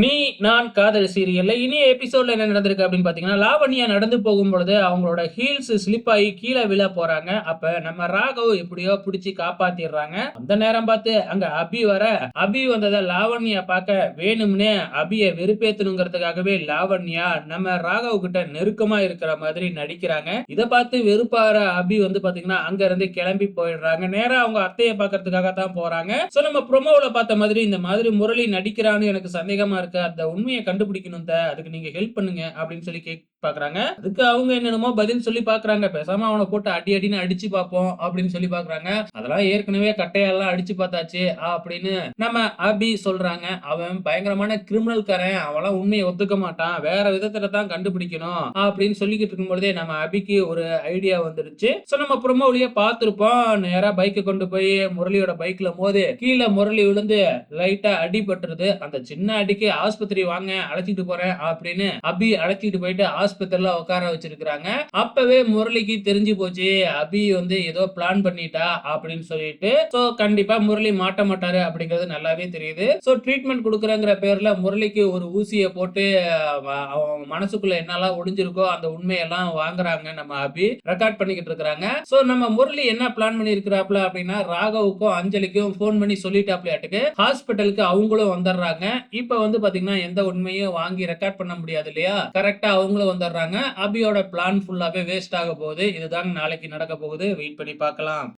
நீ நான் காதல் சீரியல்ல இனி எபிசோட்ல என்ன நடந்திருக்கு அப்படின்னு பாத்தீங்கன்னா லாவண்யா நடந்து போகும் பொழுது அவங்களோட ஹீல்ஸ் ஸ்லிப் ஆகி கீழே விழ போறாங்க. அப்ப நம்ம ராகவ் எப்படியோ பிடிச்சி காப்பாத்திடுறாங்க. அந்த நேரம் பார்த்து அங்க அபி வர அபி வந்ததை லாவண்யா பார்க்க வேணும்னே அபிய வெறுப்பேத்தணுங்கிறதுக்காகவே லாவண்யா நம்ம ராகவ் கிட்ட நெருக்கமா இருக்கிற மாதிரி நடிக்கிறாங்க. இதை பார்த்து வெறுப்பாற அபி வந்து பாத்தீங்கன்னா அங்க இருந்து கிளம்பி போயிடுறாங்க. நேரா அவங்க அத்தையை பாக்குறதுக்காக தான் போறாங்க. சோ நம்ம ப்ரொமோவில் பார்த்த மாதிரி இந்த மாதிரி முரளி நடிக்கிறான்னு எனக்கு சந்தேகமா இருக்கு? அந்த உண்மையை கண்டுபிடிக்கணும் த அதுக்கு நீங்க ஹெல்ப் பண்ணுங்க அப்படின்னு சொல்லி கேக் பாக்குறாங்க. அதுக்கு அவங்க என்னென்னமோ பதில் சொல்லி பாக்குறாங்க. பேசாம அவனை போட்டு அடி அடின்னு அடிச்சு பார்ப்போம் அப்படின்னு சொல்லி பாக்குறாங்க. அதெல்லாம் ஏற்கனவே கட்டையெல்லாம் அடிச்சு பார்த்தாச்சு. அப்படின்னு நம்ம அபி சொல்றாங்க. அவன் பயங்கரமான கிரிமினல்காரன் அவெல்லாம் உண்மையை ஒத்துக்க மாட்டான். வேற விதத்துல தான் கண்டுபிடிக்கணும் அப்படின்னு சொல்லிக்கிட்டு இருக்கும் பொழுதே நம்ம அபிக்கு ஒரு ஐடியா வந்துருச்சு. சோ நம்ம ஒழிய பார்த்திருப்போம். நேரா பைக்கை கொண்டு போய் முரளியோட பைக்ல மோது கீழே முரளி விழுந்து லைட்டா அடிபட்டுறது அந்த சின்ன அடிக்கு ஆஸ்பத்திரி வாங்க அழைச்சிட்டு போறேன் அப்படின்னு அபி அழைச்சிட்டு போயிட்டு ஆஸ்பத்திரியில உட்கார வச்சிருக்கிறாங்க. அப்பவே முரளிக்கு தெரிஞ்சு போச்சு அபி வந்து ஏதோ பிளான் பண்ணிட்டா அப்படின்னு சொல்லிட்டு. சோ கண்டிப்பா முரளி மாட்ட மாட்டாரு அப்படிங்கிறது நல்லாவே தெரியுது. சோ ட்ரீட்மெண்ட் கொடுக்குறங்கிற பேர்ல முரளிக்கு ஒரு ஊசியை போட்டு அவங்க மனசுக்குள்ள என்னெல்லாம் ஒடிஞ்சிருக்கோ அந்த உண்மையெல்லாம் வாங்குறாங்க நம்ம அபி. ரெக்கார்ட் பண்ணிக்கிட்டு இருக்கிறாங்க. சோ நம்ம முரளி என்ன பிளான் பண்ணி இருக்கிறாப்ல அப்படின்னா ராகவுக்கும் அஞ்சலிக்கும் ஃபோன் பண்ணி சொல்லிட்டாப்லையாட்டுக்கு. ஹாஸ்பிட்டலுக்கு அவங்களும் வந்துடுறாங்க. இப்போ வந்து பாத்தீங்கன்னா எந்த உண்மையும் வாங்கி ரெக்கார்ட் பண்ண முடியாது இல்லையா? கரெக்டா அவங்களும் வந்து வந்துடுறாங்க அபியோட பிளான் ஃபுல்லாவே வேஸ்ட் ஆக போகுது. இதுதான் நாளைக்கு நடக்க போகுது. வெயிட் பண்ணி பார்க்கலாம்.